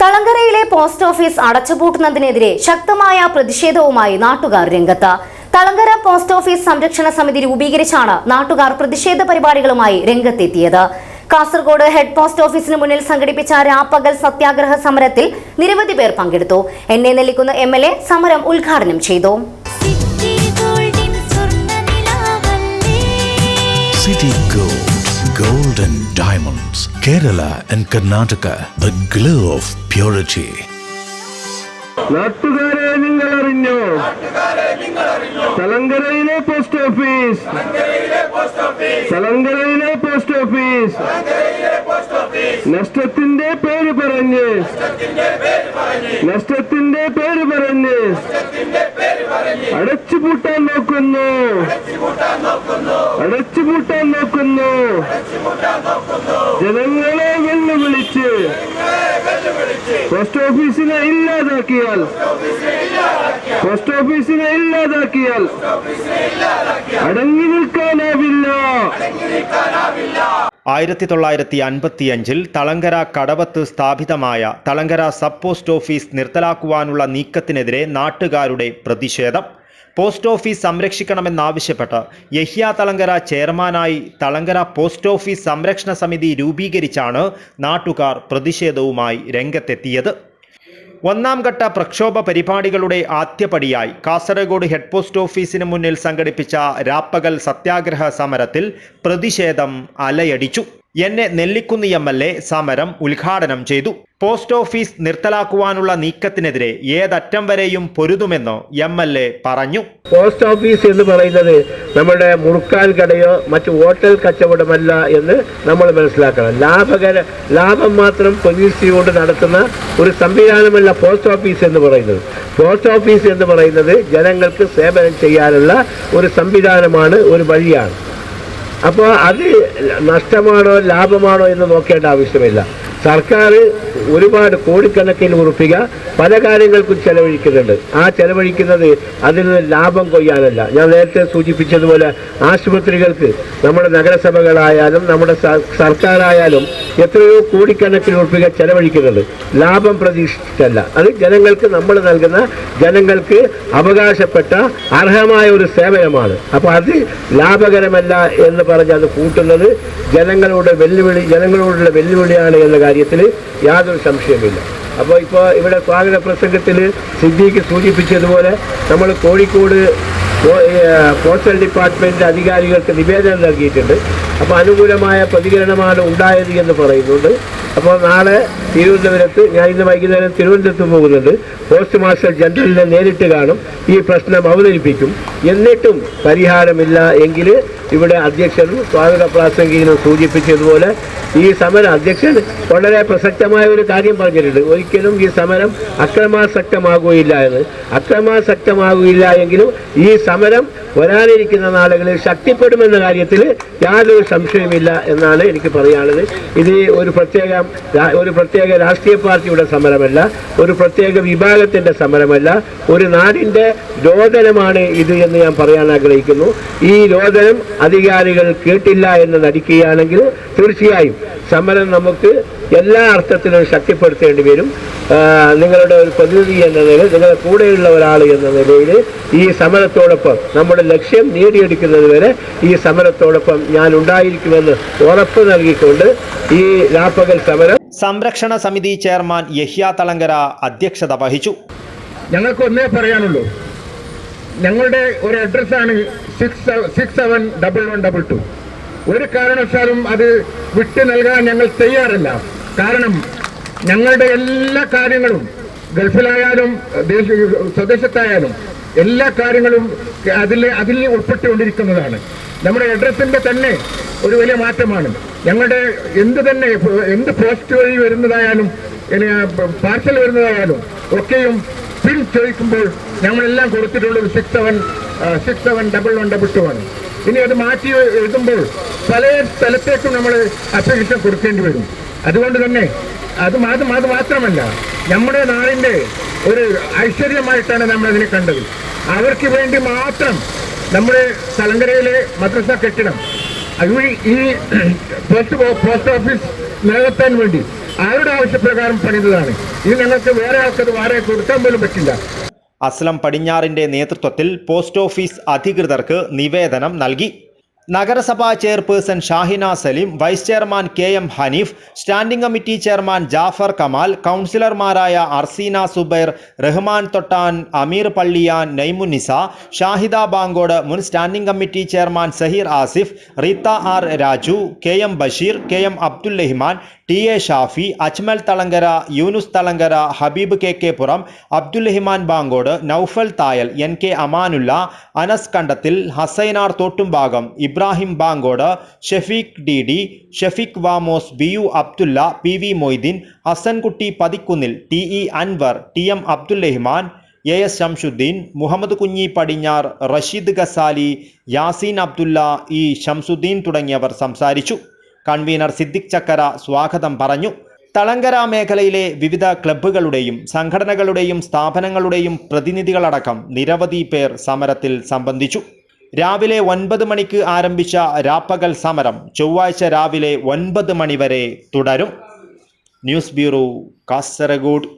തളങ്കരയിലെ post office അടച്ചുപൂട്ടുന്നതിനെതിരെ ശക്തമായ പ്രതിഷേധവുമായി നാട്ടുകാർ രംഗത്ത്. തളങ്കര പോസ്റ്റ് ഓഫീസ് സംരക്ഷണ സമിതി രൂപീകരിച്ചാണ് നാട്ടുകാർ പ്രതിഷേധ പരിപാടികളുമായി രംഗത്തെത്തിയത്. കാസർഗോഡ് ഹെഡ് പോസ്റ്റ് ഓഫീസിന് മുന്നിൽ സംഘടിപ്പിച്ച രാപ്പകൽ സത്യാഗ്രഹ സമരത്തിൽ നിരവധി പേർ പങ്കെടുത്തു. N A Nellikkunnu M L A സമരം ഉദ്ഘാടനം ചെയ്തു. സിറ്റി ഗോൾഡിൻ സ്വർണനിലാവല്ലേ city Gold, Gold and Diamonds, Kerala and Karnataka, the glow of purity. നാട്ടുകാരെ നിങ്ങൾ അറിഞ്ഞോ തലങ്കരയിലെ പോസ്റ്റ് ഓഫീസ് തലങ്കരയിലെ പോസ്റ്റ് ഓഫീസ് നഷ്ടത്തിന്റെ പേര് പറഞ്ഞ് നഷ്ടത്തിന്റെ പറഞ്ഞ് അടച്ചുപൂട്ടാൻ നോക്കുന്നു. അടച്ചുപൂട്ടാൻ നോക്കുന്നു. ജനങ്ങളെ വെല്ലുവിളിച്ച് പോസ്റ്റ് ഓഫീസിനെ ഇല്ലാതാക്കിയാൽ പോസ്റ്റ് ഓഫീസിനെ ഇല്ലാതാക്കിയാൽ അടങ്ങി നിൽക്കാനാവില്ല. ആയിരത്തി തൊള്ളായിരത്തി അൻപത്തിയഞ്ചിൽ തളങ്കര കടവത്ത് സ്ഥാപിതമായ തളങ്കര സബ് പോസ്റ്റ് ഓഫീസ് നിർത്തലാക്കുവാനുള്ള നീക്കത്തിനെതിരെ നാട്ടുകാരുടെ പ്രതിഷേധം. പോസ്റ്റ് ഓഫീസ് സംരക്ഷിക്കണമെന്നാവശ്യപ്പെട്ട് യഹ്യ തളങ്കര ചെയർമാനായി തളങ്കര പോസ്റ്റ് ഓഫീസ് സംരക്ഷണ സമിതി രൂപീകരിച്ചാണ് നാട്ടുകാർ പ്രതിഷേധവുമായി രംഗത്തെത്തിയത്. ഒന്നാം ഘട്ട പ്രക്ഷോഭ പരിപാടികളുടെ ആദ്യപടിയായി കാസർഗോഡ് ഹെഡ് പോസ്റ്റ് ഓഫീസിന് മുന്നിൽ സംഘടിപ്പിച്ച രാപ്പകൽ സത്യാഗ്രഹ സമരത്തിൽ പ്രതിഷേധം അലയടിച്ചു. എന്നെ നെല്ലിക്കുന്ന് എം എൽ എ സമരം ഉദ്ഘാടനം ചെയ്തു. പോസ്റ്റ് ഓഫീസ് നിർത്തലാക്കുവാനുള്ള നീക്കത്തിനെതിരെ ഏതറ്റം വരെയും പൊരുതുമെന്ന് എം എൽ എ പറഞ്ഞു. പോസ്റ്റ് ഓഫീസ് എന്ന് പറയുന്നത് നമ്മുടെ മുറുക്കാൻ കടയോ മറ്റു ഹോട്ടൽ കച്ചവടമല്ല എന്ന് നമ്മൾ മനസ്സിലാക്കണം. ലാഭകര ലാഭം മാത്രം പ്രതീക്ഷയോട് നടത്തുന്ന ഒരു സംവിധാനമല്ല പോസ്റ്റ് ഓഫീസ് എന്ന് പറയുന്നത്. പോസ്റ്റ് ഓഫീസ് എന്ന് പറയുന്നത് ജനങ്ങൾക്ക് സേവനം ചെയ്യാനുള്ള ഒരു സംവിധാനമാണ് ഒരു വഴിയാണ്. അപ്പോൾ അത് നഷ്ടമാണോ ലാഭമാണോ എന്ന് നോക്കേണ്ട ആവശ്യമില്ല. സർക്കാർ ഒരുപാട് കോടിക്കണക്കിന് ഉറപ്പിക പല കാര്യങ്ങൾക്കും ചെലവഴിക്കുന്നുണ്ട്. ആ ചെലവഴിക്കുന്നത് അതിൽ നിന്ന് ലാഭം കൊയ്യാനല്ല. ഞാൻ നേരത്തെ സൂചിപ്പിച്ചതുപോലെ ആശുപത്രികൾക്ക് നമ്മുടെ നഗരസഭകളായാലും നമ്മുടെ സർക്കാരായാലും എത്രയോ കോടിക്കണക്കിന് ഉറപ്പിക ചെലവഴിക്കുന്നുണ്ട്. ലാഭം പ്രതീക്ഷിച്ചല്ല അത് ജനങ്ങൾക്ക് നമ്മൾ നൽകുന്ന ജനങ്ങൾക്ക് അവകാശപ്പെട്ട അർഹമായ ഒരു സേവനമാണ്. അപ്പോൾ അത് ലാഭകരമല്ല എന്ന് പറഞ്ഞ് അത് കൂട്ടുന്നത് ജനങ്ങളുടെ വെല്ലുവിളി ജനങ്ങളോടുള്ള വെല്ലുവിളിയാണ് എന്ന കാര്യത്തിൽ യാതൊരു സംശയമില്ല അപ്പോൾ ഇപ്പോൾ ഇവിടെ സ്വാഗത പ്രസംഗത്തിൽ സിദ്ധിക്ക് സൂചിപ്പിച്ചതുപോലെ നമ്മൾ കോഴിക്കോട് പോസ്റ്റൽ ഡിപ്പാർട്ട്മെന്റ് അധികാരികൾക്ക് നിവേദനം നൽകിയിട്ടുണ്ട്. അപ്പോൾ അനുകൂലമായ പ്രതികരണമാണ് ഉണ്ടായത് എന്ന് പറയുന്നുണ്ട്. അപ്പോൾ നാളെ തിരുവനന്തപുരത്ത് ഞാൻ ഇന്ന് വൈകുന്നേരം തിരുവനന്തപുരത്ത് പോകുന്നുണ്ട്. പോസ്റ്റ് മാസ്റ്റർ ജനറലിനെ നേരിട്ട് കാണും. ഈ പ്രശ്നം അവതരിപ്പിക്കും. എന്നിട്ടും പരിഹാരമില്ല എങ്കിൽ ഇവിടെ അധ്യക്ഷനും സ്വാഗത പ്രാസംഗികനും സൂചിപ്പിച്ചതുപോലെ ഈ സമരം അധ്യക്ഷൻ വളരെ പ്രസക്തമായ ഒരു കാര്യം പറഞ്ഞിട്ടുണ്ട്. ഒരിക്കലും ഈ സമരം അക്രമാസക്തമാകുകയില്ല എന്ന്. അക്രമാസക്തമാകുകയില്ല എങ്കിലും ഈ സമരം വരാനിരിക്കുന്ന നാളുകളിൽ ശക്തിപ്പെടുമെന്ന കാര്യത്തിൽ യാതൊരു സംശയമില്ല എന്നാണ് എനിക്ക് പറയാനുള്ളത്. ഇത് ഒരു പ്രത്യേക ഒരു പ്രത്യേക രാഷ്ട്രീയ പാർട്ടിയുടെ സമരമല്ല ഒരു പ്രത്യേക വിഭാഗത്തിന്റെ സമരമല്ല ഒരു നാടിന്റെ രോദനമാണ് ഇത് എന്ന് ഞാൻ പറയാൻ ആഗ്രഹിക്കുന്നു. ഈ രോദനം അധികാരികൾ കേട്ടില്ല എന്ന് നടിക്കുകയാണെങ്കിൽ തീർച്ചയായും സമരം നമുക്ക് എല്ലാ അർത്ഥത്തിലും ശക്തിപ്പെടുത്തേണ്ടി വരും. നിങ്ങളുടെ ഒരു പ്രതിനിധി എന്ന നിലയിൽ നിങ്ങളുടെ കൂടെയുള്ള ഒരാൾ എന്ന നിലയിൽ ഈ സമരത്തോടൊപ്പം നമ്മുടെ ലക്ഷ്യം നേടിയെടുക്കുന്നത് വരെ ഈ സമരത്തോടൊപ്പം ഞാൻ ഉണ്ടായിരിക്കുമെന്ന് ഉറപ്പ് നൽകിക്കൊണ്ട് ഈ രാപ്പകൽ സമരം സംരക്ഷണ സമിതി ചെയർമാൻ യഹ്യ തളങ്കര അധ്യക്ഷത വഹിച്ചു. ഞങ്ങൾക്ക് ഒന്നേ പറയാനുള്ളൂ. ഞങ്ങളുടെ ഒരു അഡ്രസ്സാണ് six six seven double one double two ഒരു കാരണവശാലും അത് വിട്ടു നൽകാൻ ഞങ്ങൾ തയ്യാറല്ല. കാരണം ഞങ്ങളുടെ എല്ലാ കാര്യങ്ങളും ഗൾഫിലായാലും ദേശ സ്വദേശത്തായാലും എല്ലാ കാര്യങ്ങളും അതിൽ അതിൽ ഉൾപ്പെട്ടുകൊണ്ടിരിക്കുന്നതാണ്. നമ്മുടെ അഡ്രസ്സിന്റെ തന്നെ ഒരു വലിയ മാറ്റമാണ്. ഞങ്ങളുടെ എന്ത് തന്നെ എന്ത് പോസ്റ്റ് വഴി വരുന്നതായാലും പാർസൽ വരുന്നതായാലും ഒക്കെയും പിൻ ചോദിക്കുമ്പോൾ ഞങ്ങളെല്ലാം കൊടുത്തിട്ടുള്ളത് six seven six seven double one double two ആണ്. ഇനി അത് മാറ്റി എഴുതുമ്പോൾ പല സ്ഥലത്തേക്കും നമ്മൾ അപ്ലിക്കേഷൻ കൊടുക്കേണ്ടി വരും. അതുകൊണ്ട് തന്നെ അത് അത് മാത്രമല്ല നമ്മുടെ നാടിന്റെ ഒരു ഐശ്വര്യമായിട്ടാണ് നമ്മൾ അതിനെ കണ്ടത്. അവർക്ക് വേണ്ടി മാത്രം നമ്മുടെ തലങ്കരയിലെ മദ്രസ കെട്ടിടം ഈ പോസ്റ്റ് പോസ്റ്റ് ഓഫീസ് നിലനിർത്താൻ വേണ്ടി ആരുടെ ആവശ്യപ്രകാരം പണിതതാണ്. ഇത് ഞങ്ങൾക്ക് വേറെ ആൾക്കത് വാടക കൊടുക്കാൻ പോലും പറ്റില്ല. അസ്ലം പടിഞ്ഞാറിന്റെ നേതൃത്വത്തിൽ പോസ്റ്റ് ഓഫീസ് അധികൃതർക്ക് നിവേദനം നൽകി. നഗരസഭാ chairperson Shahina Saleem vice chairman K M Haneef standing committee chairman Jafar Kamal കൗൺസിലർമാരായ അർസീന സുബൈർ റഹ്മാൻ തൊട്ടാൻ അമീർ പള്ളിയാൻ നൈമുനിസ ഷാഹിദ ബാങ്കോട് മുൻ standing committee chairman Saheer Asif Reetha R Raju K M Basheer K M Abdul Rahman T A Shafi Ajmal Thalangara Yunus Thalangara Habeeb K K Puram Abdul Rahman Bankode Noufal Thayal N K Amanulla Anas Kandathil Hasainar Thottumbhagam Ibrahim Bankode Shefeeq D D Shefeeq Vamos B U Abdulla P V Moideen Hasankutty Pathikkunnil T E Anwar T M Abdul Rahman A S Shamsuddin Muhammad Kunhi Padinhar Rasheed Khasali Yaseen Abdulla E Shamsuddin തുടങ്ങിയവർ സംസാരിച്ചു. Convener Siddique ചക്കര സ്വാഗതം പറഞ്ഞു. തളങ്കര മേഖലയിലെ വിവിധ ക്ലബ്ബുകളുടെയും സംഘടനകളുടെയും സ്ഥാപനങ്ങളുടെയും പ്രതിനിധികളടക്കം നിരവധി പേർ സമരത്തിൽ സംബന്ധിച്ചു. രാവിലെ ഒൻപത് മണിക്ക് ആരംഭിച്ച രാപ്പകൽ സമരം ചൊവ്വാഴ്ച രാവിലെ ഒൻപത് മണിവരെ തുടരും. News bureau Kasaragod.